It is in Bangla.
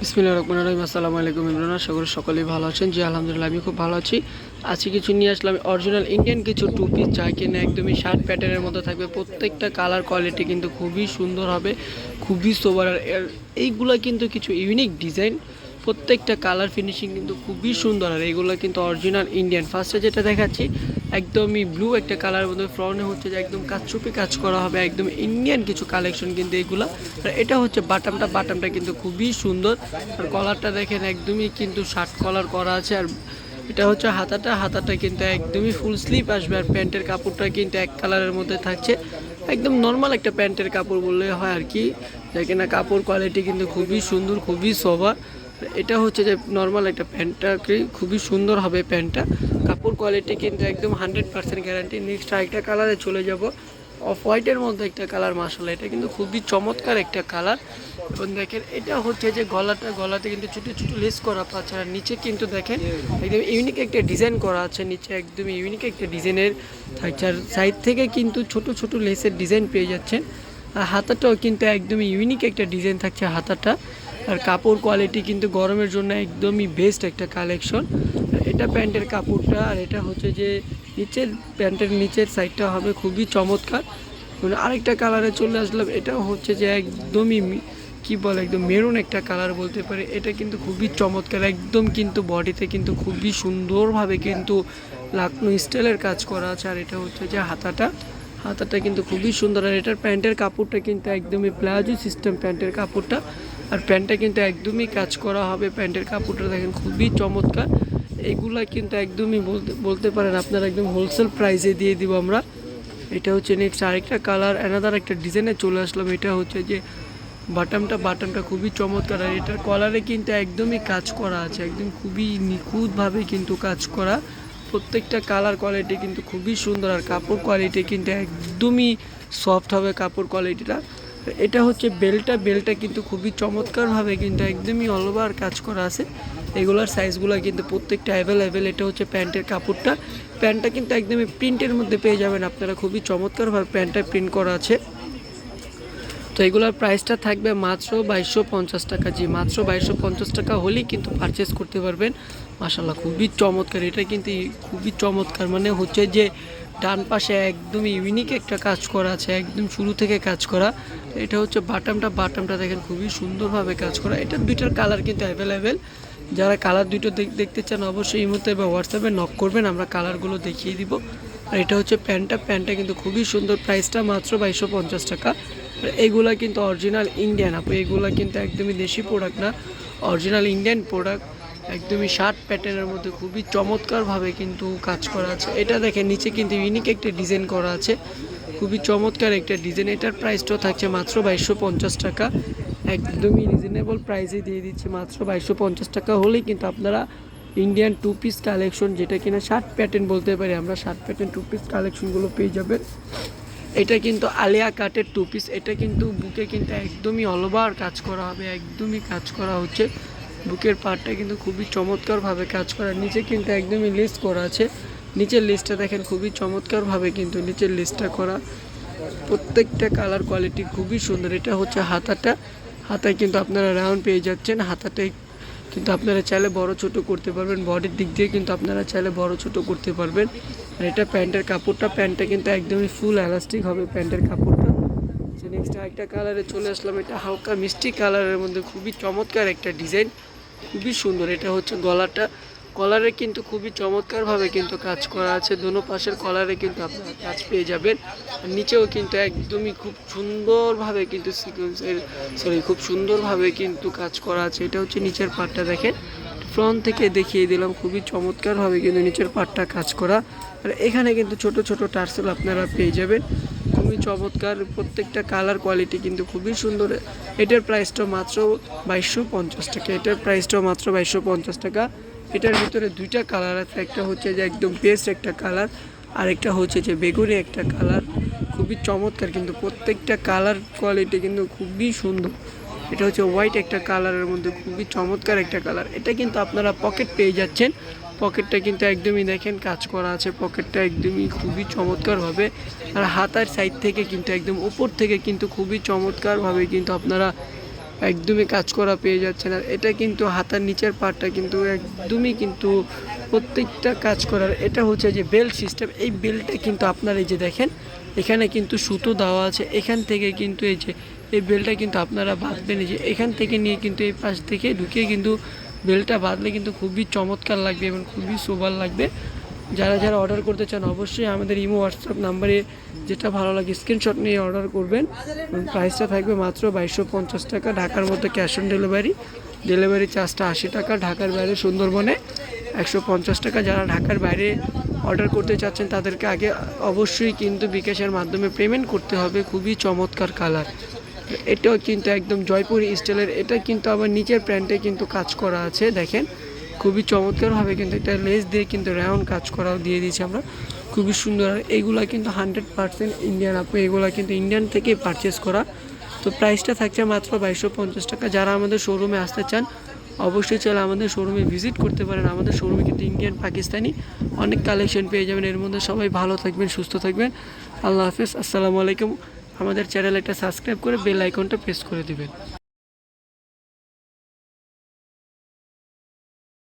বিসমিল্লাহ রহমান রহিম, আসসালামু আলাইকুম ইমরান, আশা সকলেই ভালো আছেন। জি, আলহামদুলিল্লাহ আমি খুব ভালো আছি। আজকে কিছু নিয়ে আসলাম অরিজিনাল ইন্ডিয়ান কিছু টু পিস যা কিনা একদমই শার্ট প্যাটার্নের মধ্যে থাকবে। প্রত্যেকটা কালার কোয়ালিটি কিন্তু খুবই সুন্দর হবে, খুবই সোবার আর এইগুলা কিন্তু কিছু ইউনিক ডিজাইন প্রত্যেকটা কালার ফিনিশিং কিন্তু খুবই সুন্দর আর এগুলো কিন্তু অরিজিনাল ইন্ডিয়ান ফার্স্টে যেটা দেখাচ্ছি একদমই ব্লু একটা কালার মধ্যে ফ্রন্টে হচ্ছে যে একদম কাজ কাচুপি কাজ করা হবে, একদম ইন্ডিয়ান কিছু কালেকশন কিন্তু এগুলো। আর এটা হচ্ছে বাটামটা বাটামটা কিন্তু খুবই সুন্দর। আর কলারটা দেখেন একদমই কিন্তু শার্ট কলার করা আছে। আর এটা হচ্ছে হাতাটা হাতাটা কিন্তু একদমই ফুল স্লিপ আসবে। আর প্যান্টের কাপড়টা কিন্তু এক কালারের মধ্যে থাকছে। একদম নর্মাল একটা প্যান্টের কাপড় বললে হয় আর কি। যাকে না, কাপড় কোয়ালিটি কিন্তু খুবই সুন্দর, খুবই সবার এটা হচ্ছে যে নর্মাল একটা প্যান্টটা খুবই সুন্দর হবে প্যান্টটা। কাপড় কোয়ালিটি কিন্তু একদম হান্ড্রেড পার্সেন্ট গ্যারান্টি নেক্সট আরেকটা কালারে চলে যাব। অফ হোয়াইটের মধ্যে একটা কালার মাসালা এটা কিন্তু খুবই চমৎকার একটা কালার এবং দেখেন, এটা হচ্ছে যে গলাটা, গলাতে কিন্তু ছোটো ছোটো লেস করা পাচ্ছে আর নিচে কিন্তু দেখেন, একদম ইউনিক একটা ডিজাইন করা আছে। নিচে একদম ইউনিক একটা ডিজাইনের থাকছে। আর সাইড থেকে কিন্তু ছোট ছোট লেসের ডিজাইন পেয়ে যাচ্ছেন। আর হাতাটাও কিন্তু একদমই ইউনিক একটা ডিজাইন থাকছে হাতাটা। আর কাপড় কোয়ালিটি কিন্তু গরমের জন্য একদমই বেস্ট একটা কালেকশন এটা প্যান্টের কাপড়টা আর এটা হচ্ছে যে নিচের প্যান্টের নিচের সাইডটা হবে খুবই চমৎকার। মানে আরেকটা কালারে চলে আসলাম এটা হচ্ছে যে একদমই কি বলে, একদম মেরুন একটা কালার বলতে পারে। এটা কিন্তু খুবই চমৎকার, একদম কিন্তু বডিতে কিন্তু খুবই সুন্দরভাবে কিন্তু লাকনো স্টাইলের কাজ করা আছে। আর এটা হচ্ছে যে হাতাটা হাতাটা কিন্তু খুবই সুন্দর। আর এটার প্যান্টের কাপড়টা কিন্তু একদমই প্লাজো সিস্টেম প্যান্টের কাপড়টা। আর প্যান্টটা কিন্তু একদমই কাজ করা হবে, প্যান্টের কাপড়টা দেখেন খুবই চমৎকার। এগুলা কিন্তু একদমই বলতে বলতে পারেন আপনারা একদম হোলসেল প্রাইসে দিয়ে দিব আমরা। এটা হচ্ছে নেক্সট আরেকটা কালার অ্যানাদার একটা ডিজাইনে চলে আসলাম। এটা হচ্ছে যে বাটামটা বাটামটা খুবই চমৎকার। আর এটার কলারে কিন্তু একদমই কাজ করা আছে, একদম খুবই নিখুঁতভাবে কিন্তু কাজ করা। প্রত্যেকটা কালার কোয়ালিটি কিন্তু খুবই সুন্দর, আর কাপড় কোয়ালিটি কিন্তু একদমই সফট হবে কাপড় কোয়ালিটিটা এটা হচ্ছে বেলটা বেলটা কিন্তু খুবই চমৎকারভাবে কিন্তু একদমই অল ওভার কাজ করা আছে। এগুলোর সাইজগুলো কিন্তু প্রত্যেকটা অ্যাভেলেবেল এটা হচ্ছে প্যান্টের কাপড়টা। প্যান্টটা কিন্তু একদমই প্রিন্টের মধ্যে পেয়ে যাবেন আপনারা, খুবই চমৎকারভাবে প্যান্টটা প্রিন্ট করা আছে। তো এগুলোর প্রাইসটা থাকবে মাত্র বাইশশো পঞ্চাশ টাকা জি, মাত্র বাইশশো পঞ্চাশ টাকা হলেই কিন্তু পারচেস করতে পারবেন। মাসাল্লাহ খুবই চমৎকার, এটা কিন্তু খুবই চমৎকার। মানে হচ্ছে যে ডান পাশে একদমই ইউনিক একটা কাজ করা আছে, একদম শুরু থেকে কাজ করা। এটা হচ্ছে বাটামটা বাটামটা দেখেন খুবই সুন্দরভাবে কাজ করা। এটা দুইটার কালার কিন্তু অ্যাভেলেবেল যারা কালার দুটো দেখতে চান অবশ্যই এই মুহূর্তে বা হোয়াটসঅ্যাপে নক করবেন, আমরা কালারগুলো দেখিয়ে দিব। আর এটা হচ্ছে প্যান্টটা প্যান্টটা কিন্তু খুবই সুন্দর। প্রাইসটা মাত্র বাইশশো পঞ্চাশ টাকা। আর এগুলা কিন্তু অরিজিনাল ইন্ডিয়ান আপু, এগুলা কিন্তু একদমই দেশি প্রোডাক্ট না। অরিজিনাল ইন্ডিয়ান প্রোডাক্ট একদমই শার্ট প্যাটার্নের মধ্যে খুবই চমৎকারভাবে কিন্তু কাজ করা আছে। এটা দেখেন, নিচে কিন্তু ইউনিক একটা ডিজাইন করা আছে। খুবই চমৎকার একটা ডিজাইন এটার প্রাইসটাও থাকছে মাত্র বাইশশো পঞ্চাশ টাকা। একদমই রিজনেবল প্রাইসে দিয়ে দিচ্ছি মাত্র বাইশশো পঞ্চাশ টাকা। হলেই কিন্তু আপনারা ইন্ডিয়ান টু পিস কালেকশন যেটা কিনা শার্ট প্যাটার্ন বলতে পারি, আমরা শার্ট প্যাটার্ন টু পিস কালেকশনগুলো পেয়ে যাবেন। এটা কিন্তু আলিয়া কাটের টু পিস এটা কিন্তু বুকে কিন্তু একদমই অলবার কাজ করা হবে, একদমই কাজ করা হচ্ছে। বুকের পার্টটা কিন্তু খুবই চমৎকারভাবে কাজ করা। নিচে কিন্তু একদমই লেস করা আছে। নিচের লেসটা দেখেন, খুবই চমৎকারভাবে কিন্তু নিচের লেসটা করা। প্রত্যেকটা কালার কোয়ালিটি খুবই সুন্দর। এটা হচ্ছে হাতাটা। হাতায় কিন্তু আপনারা রাউন্ড পেয়ে যাচ্ছেন। হাতাটাই কিন্তু আপনারা চাইলে বড় ছোট করতে পারবেন। বডির দিক দিয়ে কিন্তু আপনারা চাইলে বড় ছোট করতে পারবেন। আর এটা প্যান্টের কাপড়টা। প্যান্টটা কিন্তু একদমই ফুল এলাস্টিক হবে প্যান্টের কাপড়টা। নেক্সট আরেকটা কালারে চলে আসলাম। এটা হালকা মিষ্টি কালারের মধ্যে খুবই চমৎকার একটা ডিজাইন খুবই সুন্দর। এটা হচ্ছে গলাটা। কলারে কিন্তু খুবই চমৎকারভাবে কিন্তু কাজ করা আছে। দোনো পাশের কলারে কিন্তু আপনারা কাজ পেয়ে যাবেন। নিচেও কিন্তু একদমই খুব সুন্দরভাবে কিন্তু সিকোয়েন্সের সরি খুব সুন্দরভাবে কিন্তু কাজ করা আছে। এটা হচ্ছে নিচের পাটটা দেখেন। ফ্রন্ট থেকে দেখিয়ে দিলাম, খুবই চমৎকারভাবে কিন্তু নিচের পাটটা কাজ করা। আর এখানে কিন্তু ছোট ছোট টার্সেল আপনারা পেয়ে যাবেন। খুবই চমৎকার, প্রত্যেকটা কালার কোয়ালিটি কিন্তু খুবই সুন্দর। এটার প্রাইসটা মাত্র বাইশশো পঞ্চাশ টাকা। এটার প্রাইসটাও মাত্র বাইশশো পঞ্চাশ টাকা। এটার ভিতরে দুইটা কালার আছে। একটা হচ্ছে যে একদম বেস্ট একটা কালার আর একটা হচ্ছে যে বেগুনি একটা কালার খুবই চমৎকার কিন্তু প্রত্যেকটা কালার কোয়ালিটি কিন্তু খুবই সুন্দর। এটা হচ্ছে হোয়াইট একটা কালারের মধ্যে খুবই চমৎকার একটা কালার এটা কিন্তু আপনারা পকেট পেয়ে যাচ্ছেন। পকেটটা কিন্তু একদমই দেখেন, কাজ করা আছে, পকেটটা একদমই খুবই চমৎকারভাবে। আর হাতার সাইড থেকে কিন্তু একদম উপর থেকে কিন্তু খুবই চমৎকারভাবে কিন্তু আপনারা একদমই কাজ করা পেয়ে যাচ্ছেন। আর এটা কিন্তু হাতার নিচের পার্টটা কিন্তু একদমই কিন্তু প্রত্যেকটা কাজ করার, এটা হচ্ছে যে বেল্ট সিস্টেম এই বেল্টটা কিন্তু আপনার এই যে দেখেন, এখানে কিন্তু সুতো দেওয়া আছে। এখান থেকে কিন্তু এই যে, এই বেল্টটা কিন্তু আপনারা বাঁধবেন। এই যে এখান থেকে নিয়ে কিন্তু এই পাশ থেকে ঢুকিয়ে কিন্তু বেল্টটা বাঁধলে কিন্তু খুবই চমৎকার লাগবে এবং খুবই সোবার লাগবে। যারা যারা অর্ডার করতে চান অবশ্যই আমাদের ইমো হোয়াটসঅ্যাপ নাম্বারে যেটা ভালো লাগে স্ক্রিনশট নিয়ে অর্ডার করবেন। এবং প্রাইসটা থাকবে মাত্র বাইশশো পঞ্চাশ টাকা, ঢাকার মধ্যে ক্যাশ অন ডেলিভারি ডেলিভারি চার্জটা আশি টাকা, ঢাকার বাইরে সুন্দরবনে একশো পঞ্চাশ টাকা। যারা ঢাকার বাইরে অর্ডার করতে চাচ্ছেন তাদেরকে আগে অবশ্যই কিন্তু বিকাশের মাধ্যমে পেমেন্ট করতে হবে। খুবই চমৎকার কালার এটাও কিন্তু একদম জয়পুরি স্টাইলের, এটা কিন্তু আবার নিচের প্যান্টে কিন্তু কাজ করা আছে, দেখেন। খুবই চমৎকারভাবে কিন্তু এটা লেস দিয়ে কিন্তু রাউন্ড কাজ করাও দিয়ে দিয়েছি আমরা। খুবই সুন্দর, আর কিন্তু হান্ড্রেড পার্সেন্ট ইন্ডিয়ান আপু, এগুলা কিন্তু ইন্ডিয়ান থেকে পারচেস করা। তো প্রাইসটা থাকছে মাত্র বাইশশো পঞ্চাশ টাকা। যারা আমাদের শোরুমে আসতে চান, অবশ্যই চলে আমাদের শোরুমে ভিজিট করতে পারেন। আমাদের শোরুমে কিন্তু ইন্ডিয়ান পাকিস্তানি অনেক কালেকশন পেয়ে যাবেন। এর মধ্যে সবাই ভালো থাকবেন, সুস্থ থাকবেন। আল্লাহ হাফিজ, আসসালামু আলাইকুম। আমাদের চ্যানেল একটা সাবস্ক্রাইব করে বেল আইকনটা প্রেস করে দিবেন।